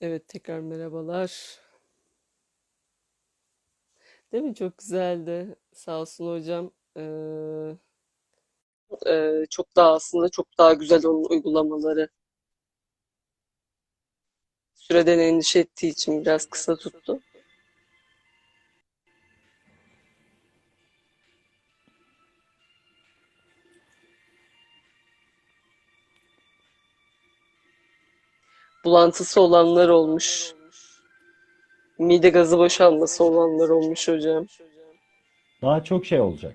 Evet, tekrar merhabalar. Değil mi? Çok güzeldi. Sağ olsun hocam. Ee, e, çok daha aslında çok daha güzel onun uygulamaları. Süreden endişe ettiği için biraz kısa tuttu. Bulantısı olanlar olmuş. Mide gazı boşalması olanlar olmuş hocam. Daha çok şey olacak.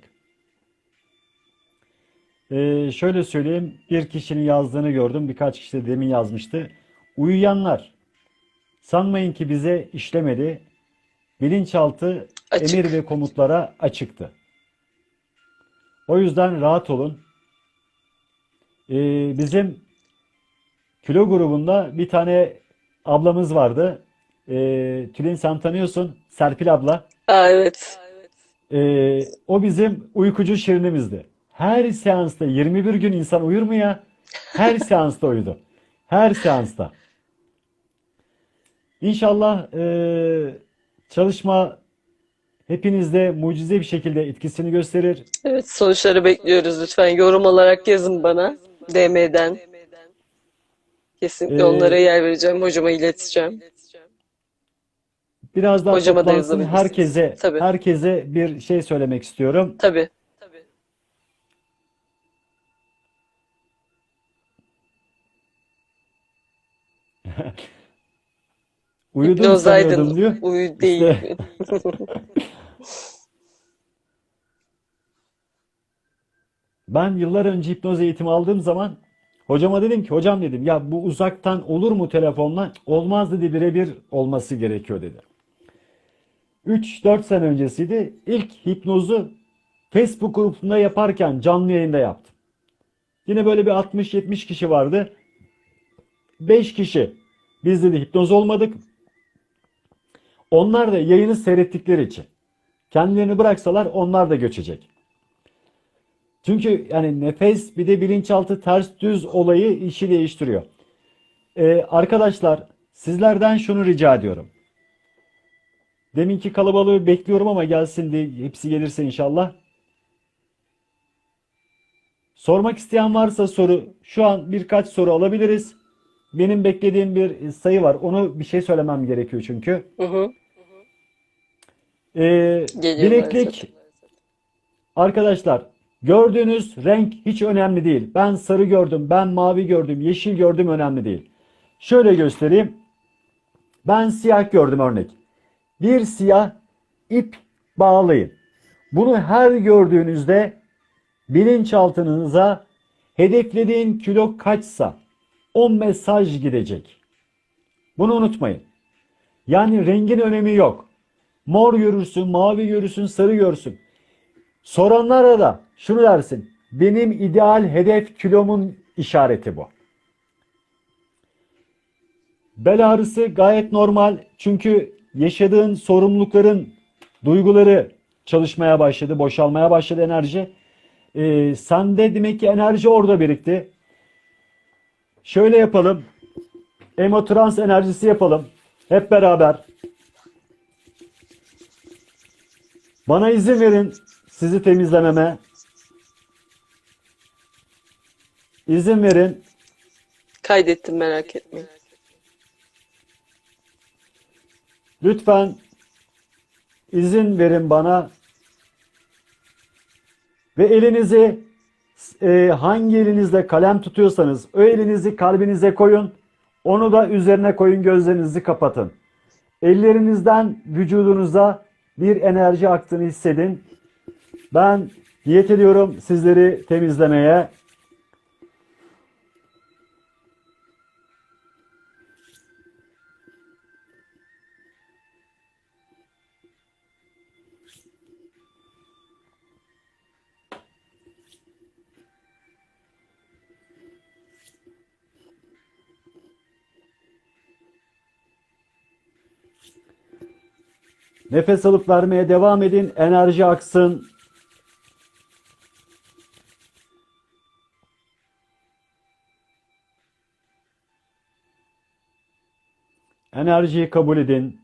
Ee, şöyle söyleyeyim, bir kişinin yazdığını gördüm, birkaç kişi de demin yazmıştı. Uyuyanlar, sanmayın ki bize işlemedi. Bilinçaltı Açık. emir ve komutlara açıktı. O yüzden rahat olun. Ee, bizim kilo grubunda bir tane ablamız vardı. Ee, Tülin sen tanıyorsun, Serpil abla. Aa, evet. Ee, o bizim uykucu şirinimizdi. Her seansta 21 gün insan uyur mu ya? Her seansta uyudu. Her seansta. İnşallah e, çalışma hepinizde mucize bir şekilde etkisini gösterir. Evet, sonuçları bekliyoruz lütfen. Yorum olarak yazın bana. DM'den. Kesinlikle Ee, onlara yer vereceğim. Hocama ileteceğim. Biraz daha Hocama da toplansın yazabilirsiniz. herkese Tabii. herkese bir şey söylemek istiyorum. Tabii. Uyudum Hipnozaydın. sanıyordum diyor. Uyu değil. İşte Ben yıllar önce hipnoz eğitimi aldığım zaman hocama dedim ki hocam dedim ya bu uzaktan olur mu telefonla? Olmaz dedi birebir olması gerekiyor dedi. 3-4 sene öncesiydi. İlk hipnozu Facebook grubunda yaparken canlı yayında yaptım. Yine böyle bir 60-70 kişi vardı. 5 kişi biz dedi hipnoz olmadık. Onlar da yayını seyrettikleri için. Kendilerini bıraksalar onlar da göçecek. Çünkü yani nefes bir de bilinçaltı ters düz olayı işi değiştiriyor. Ee, arkadaşlar sizlerden şunu rica ediyorum. Deminki kalabalığı bekliyorum ama gelsin diye hepsi gelirse inşallah. Sormak isteyen varsa soru şu an birkaç soru alabiliriz. Benim beklediğim bir sayı var. Onu bir şey söylemem gerekiyor çünkü. Hı hı. Ee, Geliyor bileklik maalesef. Arkadaşlar gördüğünüz renk hiç önemli değil. Ben sarı gördüm, ben mavi gördüm, yeşil gördüm önemli değil. Şöyle göstereyim. Ben siyah gördüm örnek. Bir siyah ip bağlayın. Bunu her gördüğünüzde bilinçaltınıza hedeflediğin kilo kaçsa o mesaj gidecek. Bunu unutmayın. Yani rengin önemi yok. Mor görürsün, mavi görürsün, sarı görsün. Soranlara da şunu dersin. Benim ideal hedef kilomun işareti bu. Bel ağrısı gayet normal. Çünkü yaşadığın sorumlulukların duyguları çalışmaya başladı, boşalmaya başladı enerji. Ee, sende demek ki enerji orada birikti. Şöyle yapalım. Emotrans enerjisi yapalım. Hep beraber. Bana izin verin sizi temizlememe. İzin verin. Kaydettim merak etmeyin. Lütfen izin verin bana. Ve elinizi e, hangi elinizle kalem tutuyorsanız o elinizi kalbinize koyun. Onu da üzerine koyun gözlerinizi kapatın. Ellerinizden vücudunuza bir enerji aktığını hissedin. Ben niyet ediyorum sizleri temizlemeye. Nefes alıp vermeye devam edin. Enerji aksın. Enerjiyi kabul edin.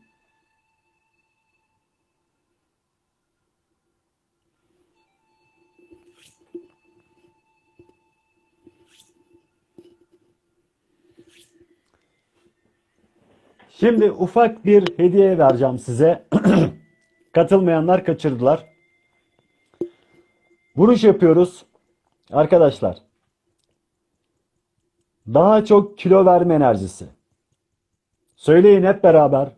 Şimdi ufak bir hediye vereceğim size. Katılmayanlar kaçırdılar. Vuruş yapıyoruz. Arkadaşlar. Daha çok kilo verme enerjisi. Söyleyin hep beraber.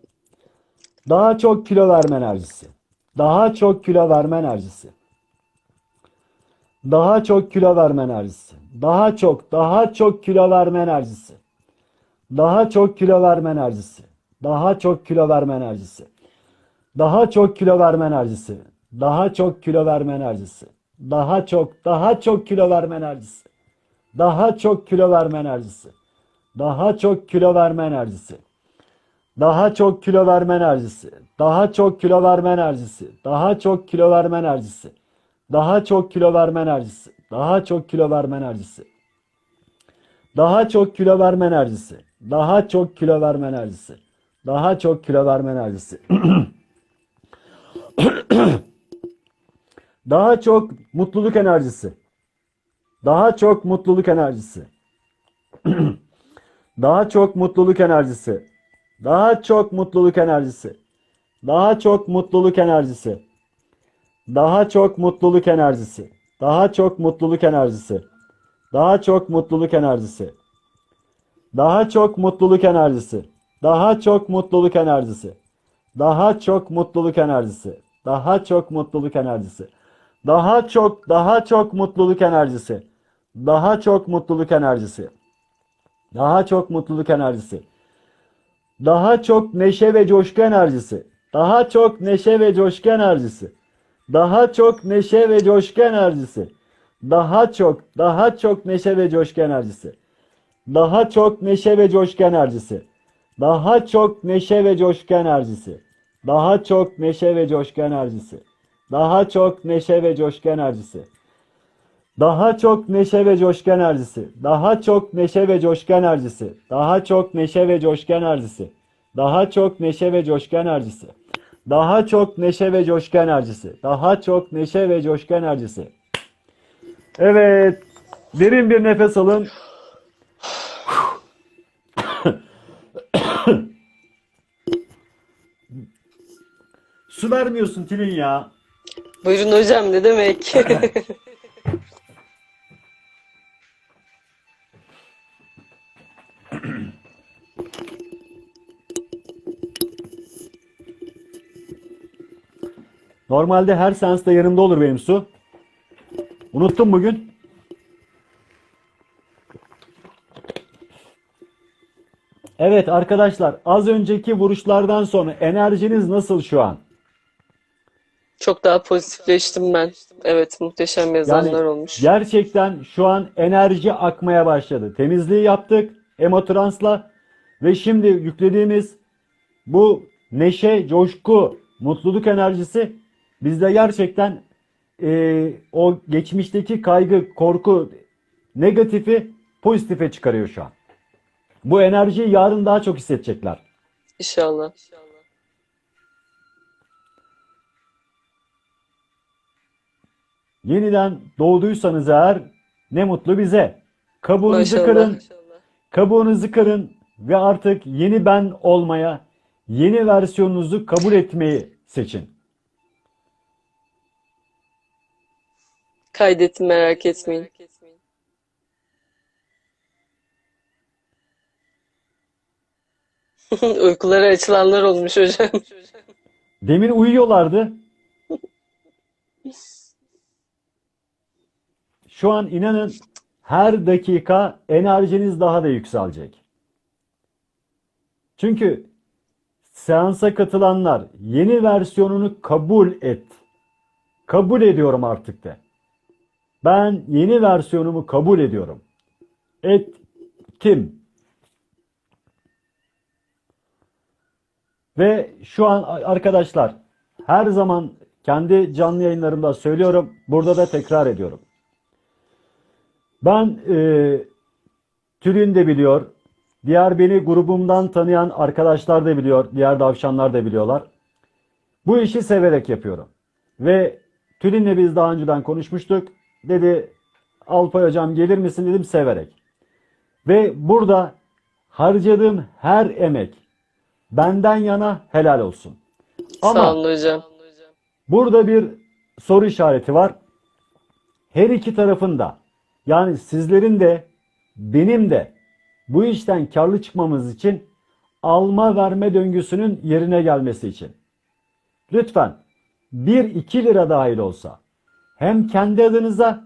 Daha çok kilo verme enerjisi. Daha çok kilo verme enerjisi. Daha çok kilo verme enerjisi. Daha çok, daha çok kilo verme enerjisi. Daha çok kilo verme enerjisi. Daha çok kilo verme enerjisi. Daha çok kilo verme enerjisi. Daha çok kilo verme enerjisi. Daha çok, daha çok kilo verme enerjisi. Daha çok kilo verme enerjisi. Daha çok kilo verme enerjisi. Daha çok kilo verme enerjisi. Daha çok kilo verme enerjisi. Daha çok kilo verme enerjisi. Daha çok kilo verme enerjisi. Daha çok kilo verme enerjisi. Daha çok kilo verme enerjisi. Daha çok kilo verme enerjisi. Daha çok kilo verme enerjisi. Daha çok mutluluk enerjisi. Daha çok mutluluk enerjisi. Daha çok mutluluk enerjisi. Daha çok mutluluk enerjisi. Daha çok mutluluk enerjisi. Daha çok mutluluk enerjisi. Daha çok mutluluk enerjisi. Daha çok mutluluk enerjisi. Daha çok mutluluk enerjisi. Daha çok mutluluk enerjisi. Daha çok mutluluk enerjisi. Daha çok mutluluk enerjisi. Daha çok daha çok mutluluk enerjisi. Daha çok mutluluk enerjisi. Daha çok mutluluk enerjisi. Daha çok neşe ve coşku enerjisi. Daha çok neşe ve coşku enerjisi. Daha çok neşe ve coşku enerjisi. Daha çok, daha çok neşe ve coşku enerjisi. Daha çok neşe ve coşku enerjisi. Daha çok neşe ve coşku enerjisi. Daha çok neşe ve coşku enerjisi. Daha çok neşe ve coşku enerjisi. Daha çok neşe ve coşku enerjisi. Daha çok neşe ve coşku enerjisi. Daha çok neşe ve coşku enerjisi. Daha çok neşe ve coşku enerjisi. Daha çok neşe ve coşku enerjisi. Daha çok neşe ve coşku enerjisi. Evet. Derin bir nefes alın. Su vermiyorsun Tilin ya. Buyurun hocam ne demek? Normalde her seansta yanımda olur benim su. Unuttum bugün. Evet arkadaşlar az önceki vuruşlardan sonra enerjiniz nasıl şu an? Çok daha pozitifleştim ben. Evet muhteşem yazanlar Yani olmuş. gerçekten şu an enerji akmaya başladı. Temizliği yaptık emotransla ve şimdi yüklediğimiz bu neşe, coşku, mutluluk enerjisi bizde gerçekten eee, o geçmişteki kaygı, korku, negatifi pozitife çıkarıyor şu an. Bu enerjiyi yarın daha çok hissedecekler. İnşallah. Yeniden doğduysanız eğer ne mutlu bize. Kabuğunuzu Maşallah. kırın, Kabuğunuzu kırın ve artık yeni ben olmaya, yeni versiyonunuzu kabul etmeyi seçin. Kaydettim merak etmeyin. Uykuları açılanlar olmuş hocam. Demin uyuyorlardı. Şu an inanın her dakika enerjiniz daha da yükselecek. Çünkü seansa katılanlar yeni versiyonunu kabul et. Kabul ediyorum artık de. Ben yeni versiyonumu kabul ediyorum. Ettim. Ve şu an arkadaşlar her zaman kendi canlı yayınlarımda söylüyorum. Burada da tekrar ediyorum. Ben e, Tülin de biliyor. Diğer beni grubumdan tanıyan arkadaşlar da biliyor, diğer davşanlar da biliyorlar. Bu işi severek yapıyorum. Ve Tülin'le biz daha önceden konuşmuştuk. Dedi Alpay hocam gelir misin dedim severek. Ve burada harcadığım her emek benden yana helal olsun. Ama Sağ olun hocam. Burada bir soru işareti var. Her iki tarafın da yani sizlerin de benim de bu işten karlı çıkmamız için alma verme döngüsünün yerine gelmesi için. Lütfen 1-2 lira dahil olsa hem kendi adınıza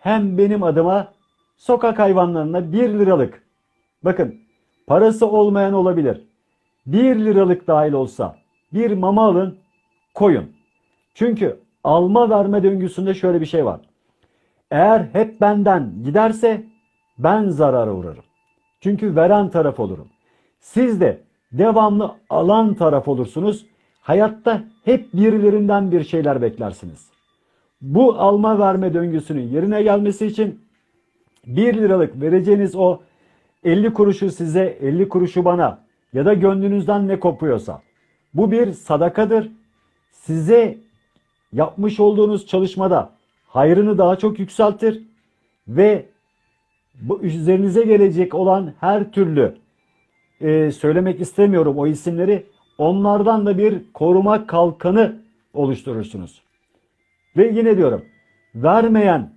hem benim adıma sokak hayvanlarına 1 liralık bakın parası olmayan olabilir. 1 liralık dahil olsa bir mama alın koyun. Çünkü alma verme döngüsünde şöyle bir şey var. Eğer hep benden giderse ben zarara uğrarım. Çünkü veren taraf olurum. Siz de devamlı alan taraf olursunuz. Hayatta hep birilerinden bir şeyler beklersiniz. Bu alma verme döngüsünün yerine gelmesi için 1 liralık vereceğiniz o 50 kuruşu size 50 kuruşu bana ya da gönlünüzden ne kopuyorsa bu bir sadakadır. Size yapmış olduğunuz çalışmada hayrını daha çok yükseltir ve bu üzerinize gelecek olan her türlü e, söylemek istemiyorum o isimleri onlardan da bir koruma kalkanı oluşturursunuz. Ve yine diyorum vermeyen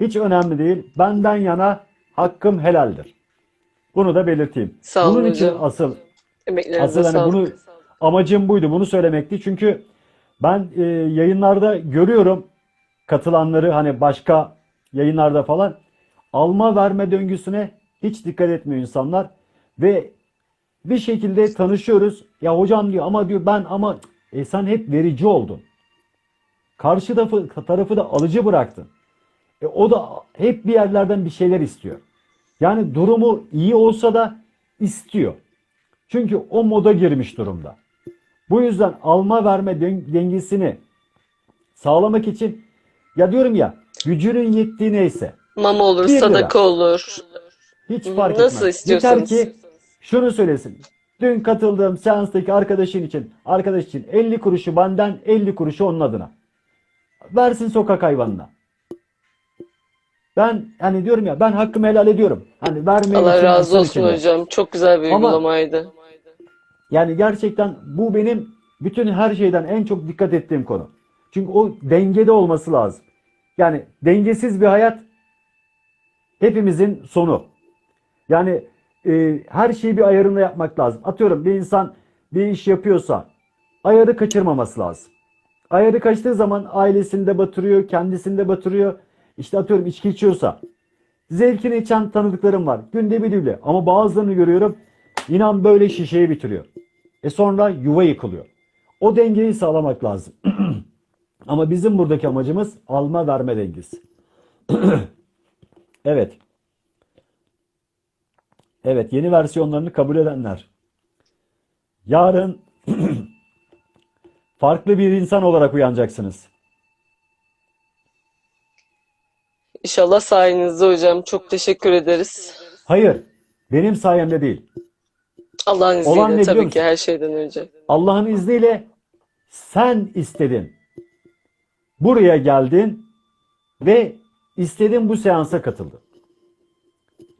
hiç önemli değil benden yana hakkım helaldir. Bunu da belirteyim. Sağ olun Bunun için hocam. asıl Emeklerinize Asıl hani sağlık. bunu amacım buydu. Bunu söylemekti. Çünkü ben e, yayınlarda görüyorum katılanları hani başka yayınlarda falan alma verme döngüsüne hiç dikkat etmiyor insanlar ve bir şekilde tanışıyoruz. Ya hocam diyor ama diyor ben ama e sen hep verici oldun. Karşı tarafı, tarafı da alıcı bıraktın. E o da hep bir yerlerden bir şeyler istiyor. Yani durumu iyi olsa da istiyor. Çünkü o moda girmiş durumda. Bu yüzden alma verme den- dengesini sağlamak için ya diyorum ya gücünün yettiği neyse Mama olur, Bir lira. sadaka olur. hiç fark Nasıl etmez. Yeter istiyorsanız. ki şunu söylesin. Dün katıldığım seanstaki arkadaşın için, arkadaş için 50 kuruşu benden 50 kuruşu onun adına. Versin sokak hayvanına. Ben hani diyorum ya ben hakkımı helal ediyorum. Hani vermeyin Allah razı olsun için de. hocam. Çok güzel bir Ama- uygulamaydı. Yani gerçekten bu benim bütün her şeyden en çok dikkat ettiğim konu. Çünkü o dengede olması lazım. Yani dengesiz bir hayat hepimizin sonu. Yani e, her şeyi bir ayarında yapmak lazım. Atıyorum bir insan bir iş yapıyorsa ayarı kaçırmaması lazım. Ayarı kaçtığı zaman ailesini de batırıyor, kendisini de batırıyor. İşte atıyorum içki içiyorsa zevkini içen tanıdıklarım var. Günde bir bile. Ama bazılarını görüyorum. inan böyle şişeyi bitiriyor. E sonra yuva yıkılıyor. O dengeyi sağlamak lazım. Ama bizim buradaki amacımız alma verme dengesi. evet. Evet yeni versiyonlarını kabul edenler. Yarın farklı bir insan olarak uyanacaksınız. İnşallah sayenizde hocam. Çok teşekkür ederiz. Hayır, benim sayemde değil. Allah'ın Olan ne izniyle tabii ki her şeyden önce. Allah'ın izniyle sen istedin. Buraya geldin ve istedin bu seansa katıldın.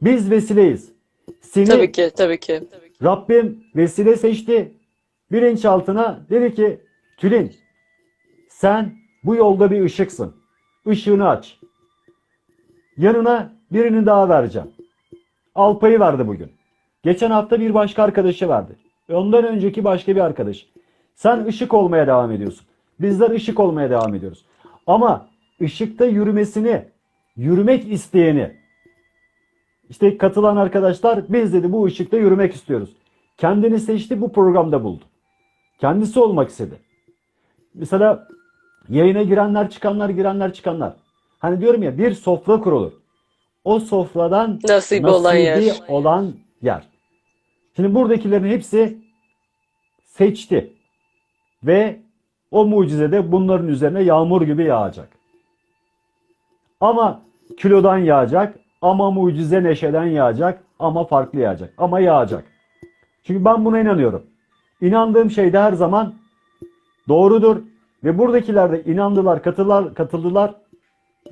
Biz vesileyiz. Seni Tabii ki, tabii ki. Rabbim vesile seçti. Bilinçaltına dedi ki Tülin sen bu yolda bir ışıksın. Işığını aç. Yanına birini daha vereceğim. Alpay'ı verdi bugün. Geçen hafta bir başka arkadaşı verdi. Ve Ondan önceki başka bir arkadaş. Sen ışık olmaya devam ediyorsun. Bizler ışık olmaya devam ediyoruz. Ama ışıkta yürümesini, yürümek isteyeni, işte katılan arkadaşlar biz dedi bu ışıkta yürümek istiyoruz. Kendini seçti bu programda buldu. Kendisi olmak istedi. Mesela yayına girenler çıkanlar girenler çıkanlar. Hani diyorum ya bir sofra kurulur. O sofradan Nasibi olan yer. olan yer. Şimdi buradakilerin hepsi seçti. Ve o mucize de bunların üzerine yağmur gibi yağacak. Ama kilodan yağacak, ama mucize neşeden yağacak, ama farklı yağacak. Ama yağacak. Çünkü ben buna inanıyorum. İnandığım şey de her zaman doğrudur. Ve buradakiler de inandılar, katıldılar, katıldılar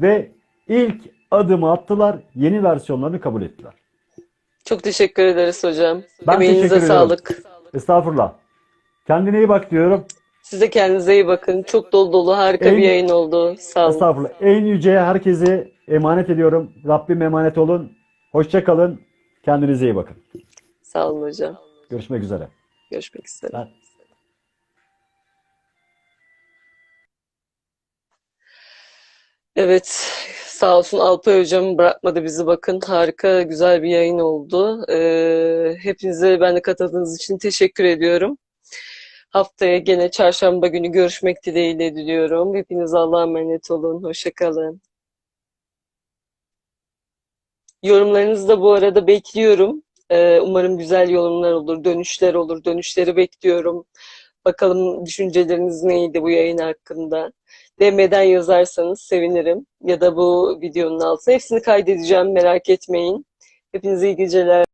ve ilk adımı attılar. Yeni versiyonlarını kabul ettiler. Çok teşekkür ederiz hocam. Ben Emeğinize teşekkür ediyorum. sağlık. Estağfurullah. Kendine iyi bak diyorum. Siz de kendinize iyi bakın. Çok dolu dolu harika En- bir yayın oldu. Sağ olun. Estağfurullah. En yüceye herkesi emanet ediyorum. Rabbim emanet olun. Hoşça kalın. Kendinize iyi bakın. Sağ olun hocam. Görüşmek üzere. Görüşmek üzere. Ben- Evet, sağ olsun Alpay hocam bırakmadı bizi bakın. Harika, güzel bir yayın oldu. Ee, hepinize ben de katıldığınız için teşekkür ediyorum. Haftaya gene çarşamba günü görüşmek dileğiyle diliyorum. Hepiniz Allah'a emanet olun. Hoşça kalın. Yorumlarınızı da bu arada bekliyorum. Ee, umarım güzel yorumlar olur, dönüşler olur. Dönüşleri bekliyorum. Bakalım düşünceleriniz neydi bu yayın hakkında? DM'den yazarsanız sevinirim. Ya da bu videonun altına hepsini kaydedeceğim merak etmeyin. Hepinize iyi geceler.